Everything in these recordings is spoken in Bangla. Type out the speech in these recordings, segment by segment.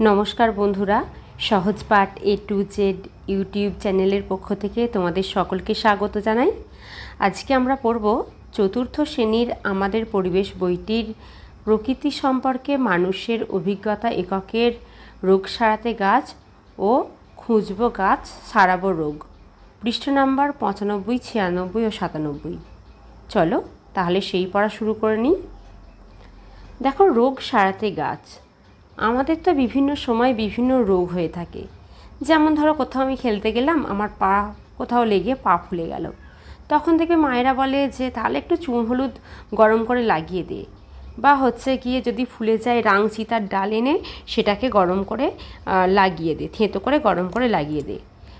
নমস্কার বন্ধুরা, সহজ পাঠ এ টু জেড ইউটিউব চ্যানেলের পক্ষ থেকে তোমাদের সকলকে স্বাগত জানাই। আজকে আমরা পড়ব চতুর্থ শ্রেণির আমাদের পরিবেশ বইটির প্রকৃতি সম্পর্কে, মানুষের অভিজ্ঞতা এককের রোগ সারাতে গাছ ও খুঁজব গাছ সারাবো রোগ। পৃষ্ঠ নাম্বার পঁচানব্বই, ছিয়ানব্বই ও সাতানব্বই। চলো তাহলে সেই পড়া শুরু করে নিই। দেখো, রোগ সারাতে গাছ। আমাদের তো বিভিন্ন সময় বিভিন্ন রোগ হয়ে থাকে। যেমন ধরো কোথাও আমি খেলতে গেলাম, আমার পা কোথাও লেগে পা ফুলে গেল। তখন থেকে মায়েরা বলে যে, তাহলে একটু চুন হলুদ গরম করে লাগিয়ে দে। বা হচ্ছে গিয়ে যদি ফুলে যায় রাং চিতার ডাল এনে সেটাকে গরম করে লাগিয়ে দে, থেঁতো করে গরম করে লাগিয়ে দে।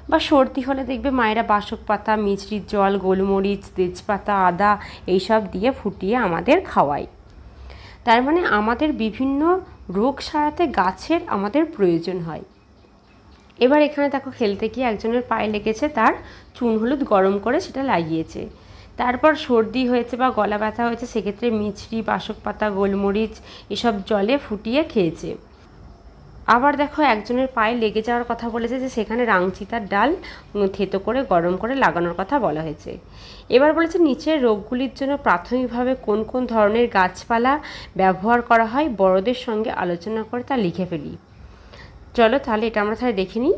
বা সর্দি হলে দেখবে মায়েরা বাসক পাতা, মিছরির জল, গোলমরিচ, তেজপাতা, আদা এইসব দিয়ে ফুটিয়ে আমাদের খাওয়ায়। তার মানে আমাদের বিভিন্ন রোগ সারাতে গাছের আমাদের প্রয়োজন হয়। এবার এখানে দেখো খেলতে গিয়ে একজনের পায়ে লেগেছে, তার চুন হলুদ গরম করে সেটা লাগিয়েছে। তারপর সর্দি হয়েছে বা গলা ব্যথা হয়েছে, সেক্ষেত্রে মিছরি, বাসক পাতা, গোলমরিচ এসব জলে ফুটিয়ে খেয়েছে। আবার দেখো একজনের পায়ে লেগে যাওয়ার কথা বলেছে যে সেখানে রাংচিতার ডাল থেতো করে, গরম করে লাগানোর কথা বলা হয়েছে। এবার বলেছে নিচের রোগগুলির জন্য প্রাথমিকভাবে কোন কোন ধরনের গাছপালা ব্যবহার করা হয়, বড়দের সঙ্গে আলোচনা করে তা লিখে ফেলি। চলো তাহলে এটা আমরা তাহলে দেখে নিই।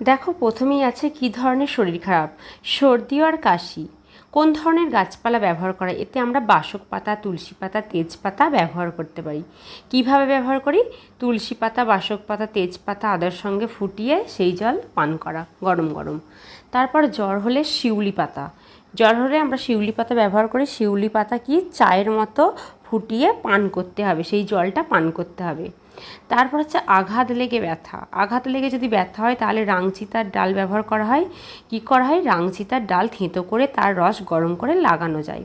দেখো প্রথমেই আছে কি ধরনের শরীর খারাপ, সর্দি আর কাশি। কোন ধরনের গাছপালা ব্যবহার করা এতে আমরা বাসক পাতা, তুলসী পাতা, তেজপাতা ব্যবহার করতে পারি। কীভাবে ব্যবহার করি? তুলসী পাতা, বাসক পাতা, তেজপাতা আদার সঙ্গে ফুটিয়ে সেই জল পান করা, গরম গরম। তারপর জ্বর হলে শিউলি পাতা। জ্বর হলে আমরা শিউলি পাতা ব্যবহার করি। শিউলি পাতা কি? চায়ের মতো ফুটিয়ে পান করতে হবে। সেই জলটা পান করতে হবে। তারপর হচ্ছে আঘাত লেগে ব্যথা। আঘাত লেগে যদি ব্যথা হয়, তাহলে রাংচিতার ডাল ব্যবহার করা হয়। কি করা হয়? রাংচিতার ডাল থেঁতো করে তার রস গরম করে লাগানো যায়।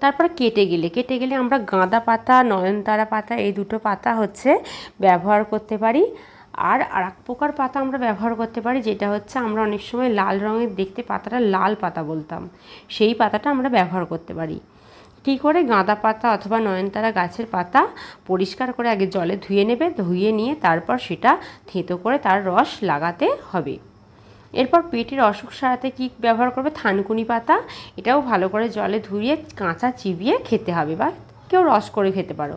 তারপর কেটে গেলে কেটে গেলে আমরা গাঁদা পাতা, নয়নতারা পাতা, এই দুটো পাতা হচ্ছে ব্যবহার করতে পারি। আর আর এক প্রকার পাতা আমরা ব্যবহার করতে পারি, যেটা হচ্ছে আমরা অনেক সময় লাল রঙের দেখতে পাতাটা লাল পাতা বলতাম। সেই পাতাটা আমরা ব্যবহার করতে পারি। কী করে গাঁদা পাতা অথবা নয়নতারা গাছের পাতা পরিষ্কার করে আগে জলে ধুয়ে নেবে, ধুয়ে নিয়ে তারপর সেটা থেঁতো করে তার রস লাগাতে হবে। এরপর পেটের অসুখ সারাতে কী ব্যবহার করবে? থানকুনি পাতা, এটাও ভালো করে জলে ধুয়ে কাঁচা চিবিয়ে খেতে হবে বা কেউ রস করে খেতে পারো।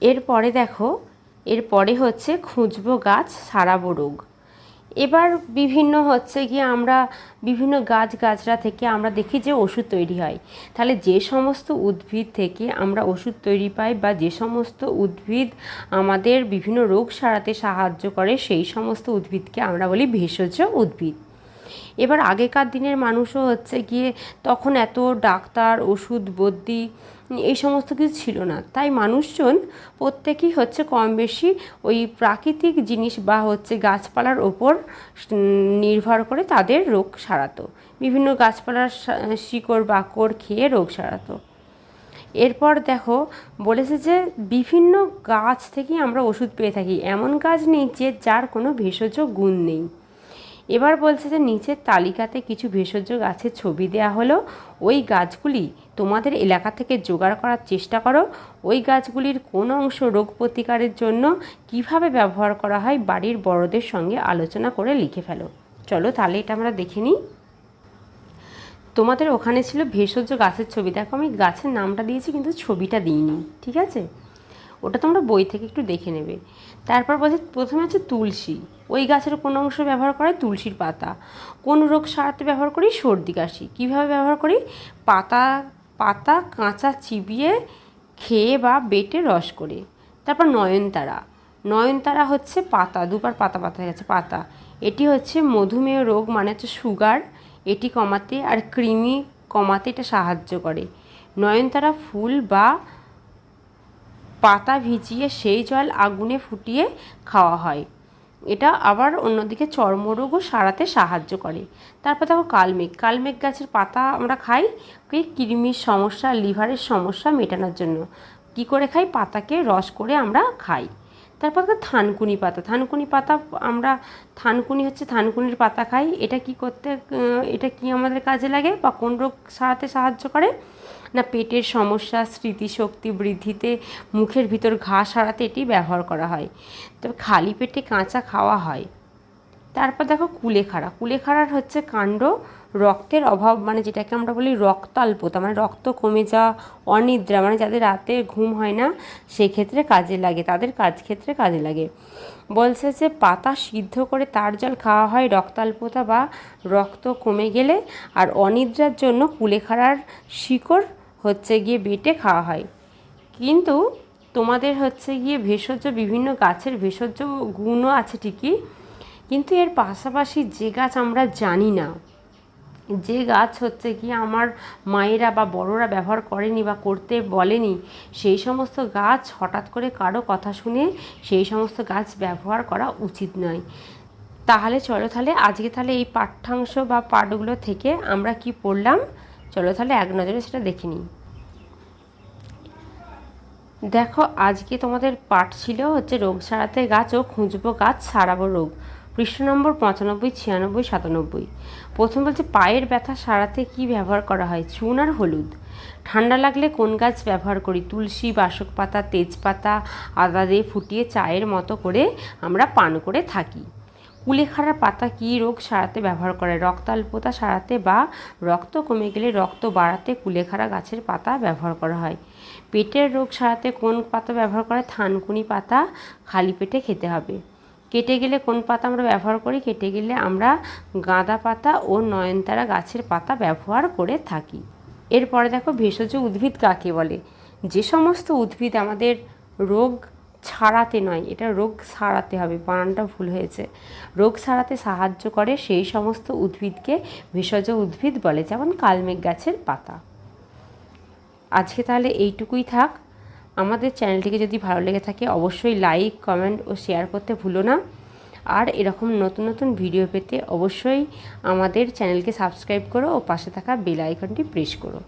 এরপরে দেখো, এরপরে হচ্ছে খুঁজবো গাছ, সারাবো রোগ। এবার বিভিন্ন হচ্ছে গিয়ে আমরা বিভিন্ন গাছ গাছরা থেকে আমরা দেখি যে ওষুধ তৈরি হয়। তাহলে যে সমস্ত উদ্ভিদ থেকে আমরা ওষুধ তৈরি পাই বা যে সমস্ত উদ্ভিদ আমাদের বিভিন্ন রোগ সারাতে সাহায্য করে, সেই সমস্ত উদ্ভিদকে আমরা বলি ভেষজ উদ্ভিদ। এবার আগেকার দিনের মানুষও হচ্ছে গিয়ে তখন এত ডাক্তার, ওষুধ বদ্যি এই সমস্ত কিছু ছিল না। তাই মানুষজন প্রত্যেকেই হচ্ছে কম বেশি ওই প্রাকৃতিক জিনিস বা হচ্ছে গাছপালার ওপর নির্ভর করে তাদের রোগ সারাতো। বিভিন্ন গাছপালার শিকড়, বাকড় খেয়ে রোগ সারাতো। এরপর দেখো বলেছে যে বিভিন্ন গাছ থেকেই আমরা ওষুধ পেয়ে থাকি। এমন গাছ নেই যে যার কোনো ভেষজ গুণ নেই। এবার বলছে যে নিচের তালিকাতে কিছু ভেষজ গাছের ছবি দেওয়া হলো। ওই গাছগুলি তোমাদের এলাকা থেকে জোগাড় করার চেষ্টা করো। ওই গাছগুলির কোন অংশ রোগ প্রতিকারের জন্য কীভাবে ব্যবহার করা হয় বাড়ির বড়দের সঙ্গে আলোচনা করে লিখে ফেলো। চলো তাহলে এটা আমরা দেখে নিই। তোমাদের ওখানে ছিল ভেষজ গাছের ছবি। দেখো আমি গাছের নামটা দিয়েছি কিন্তু ছবিটা দিইনি। ঠিক আছে? ওটা তোমরা বই থেকে একটু দেখে নেবে। তারপর বলছে, প্রথমে হচ্ছে তুলসী। ওই গাছের কোন অংশ ব্যবহার করে তুলসীর পাতা। কোন রোগ সারাতে ব্যবহার করি সর্দি কাশি। কীভাবে ব্যবহার করি? পাতা পাতা কাঁচা চিবিয়ে খেয়ে বা বেটে রস করে। তারপর নয়নতারা। নয়নতারা হচ্ছে পাতা দুবার পাতা পাতা হয়ে গেছে, পাতা। এটি হচ্ছে মধুমেহ রোগ মানে হচ্ছে সুগার। এটি কমাতে আর কৃমি কমাতে এটা সাহায্য করে। নয়নতারা ফুল বা পাতা ভিজিয়ে সেই জল আগুনে ফুটিয়ে খাওয়া হয়। এটা আবার অন্যদিকে চর্মরোগও সারাতে সাহায্য করে। তারপর দেখো কালমেঘ। কালমেঘ গাছের পাতা আমরা খাই কৃমির সমস্যা, লিভারের সমস্যা মেটানোর জন্য। কি করে খাই? পাতাকে রস করে আমরা খাই। তারপর থানকুনি পাতা। থানকুনি পাতা আমরা থানকুনি হচ্ছে থানকুনির পাতা খাই। এটা কি করতে এটা কি আমাদের কাজে লাগে বা কোন রোগ সারাতে সাহায্য করে? না পেটের সমস্যা, স্মৃতিশক্তি বৃদ্ধিতে মুখের ভিতর ঘা সারাতে এটি ব্যবহার করা হয়। তবে খালি পেটে কাঁচা খাওয়া হয়। তারপর দেখো কুলেখাড়া। কুলেখাড়ার হচ্ছে কাণ্ড রক্তের অভাব মানে যেটাকে আমরা বলি রক্তাল্পতা মানে রক্ত কমে যাওয়া, অনিদ্রা মানে যাদের রাতে ঘুম হয় না, সেক্ষেত্রে কাজে লাগে, তাদের কাজ ক্ষেত্রে কাজে লাগে। বলছে যে পাতা সিদ্ধ করে তার জল খাওয়া হয় রক্তাল্পতা বা রক্ত কমে গেলে, আর অনিদ্রার জন্য কুলেখাড়ার শিকড় হচ্ছে গিয়ে বেটে খাওয়া হয়। কিন্তু তোমাদের হচ্ছে গিয়ে ভেষজ, বিভিন্ন গাছের ভেষজ গুণও আছে ঠিকই, কিন্তু এর পাশাপাশি যে গাছ আমরা জানি না, যে গাছ হচ্ছে কি আমার মায়েরা বা বড়রা ব্যবহার করেনি বা করতে বলেনি, সেই সমস্ত গাছ হঠাৎ করে কারও কথা শুনে সেই সমস্ত গাছ ব্যবহার করা উচিত নয়। তাহলে চলো তাহলে আজকে তাহলে এই পাঠ্যাংশ বা পাঠগুলো থেকে আমরা কি পড়লাম? চলো তাহলে এক নজরে সেটা দেখে নিই। দেখো আজকে তোমাদের পাঠ ছিল হচ্ছে রোগ সারাতে গাছ ও খুঁজবো গাছ, সারাবো রোগ। পৃষ্ঠ নম্বর পঁচানব্বই, ছিয়ানব্বই, সাতানব্বই। প্রথম বলছে, পায়ের ব্যথা সারাতে কি ব্যবহার করা হয়? চুন আর হলুদ। ঠান্ডা লাগলে কোন গাছ ব্যবহার করি? তুলসী বাসক পাতা তেজপাতা, আদা দিয়ে ফুটিয়ে চায়ের মতো করে আমরা পান করে থাকি। কুলেখাড়ার পাতা কী রোগ সারাতে ব্যবহার করে? রক্তাল্পতা সারাতে বা রক্ত কমে গেলে রক্ত বাড়াতে কুলেখাড়া গাছের পাতা ব্যবহার করা হয়। পেটের রোগ সারাতে কোন পাতা ব্যবহার করে? থানকুনি পাতা খালি পেটে খেতে হবে। কেটে গেলে কোন পাতা আমরা ব্যবহার করি? কেটে গেলে আমরা গাঁদা পাতা ও নয়নতারা গাছের পাতা ব্যবহার করে থাকি। এরপরে দেখো ভেষজ উদ্ভিদ কাকে বলে? যে সমস্ত উদ্ভিদ আমাদের রোগ ছাড়াতে নয়, এটা রোগ সারাতে হবে বানানটা ভুল হয়েছে। রোগ সারাতে সাহায্য করে সেই সমস্ত উদ্ভিদকে ভেষজ উদ্ভিদ বলে, যেমন কালমেঘ গাছের পাতা। আজকে তাহলে এইটুকুই থাক। আমাদের চ্যানেলটিকে যদি ভালো লেগে থাকে, অবশ্যই লাইক, কমেন্ট ও শেয়ার করতে ভুলো না। আর এরকম নতুন নতুন ভিডিও পেতে অবশ্যই আমাদের চ্যানেলকে সাবস্ক্রাইব করো ও পাশে থাকা বেল আইকনটি প্রেস করো।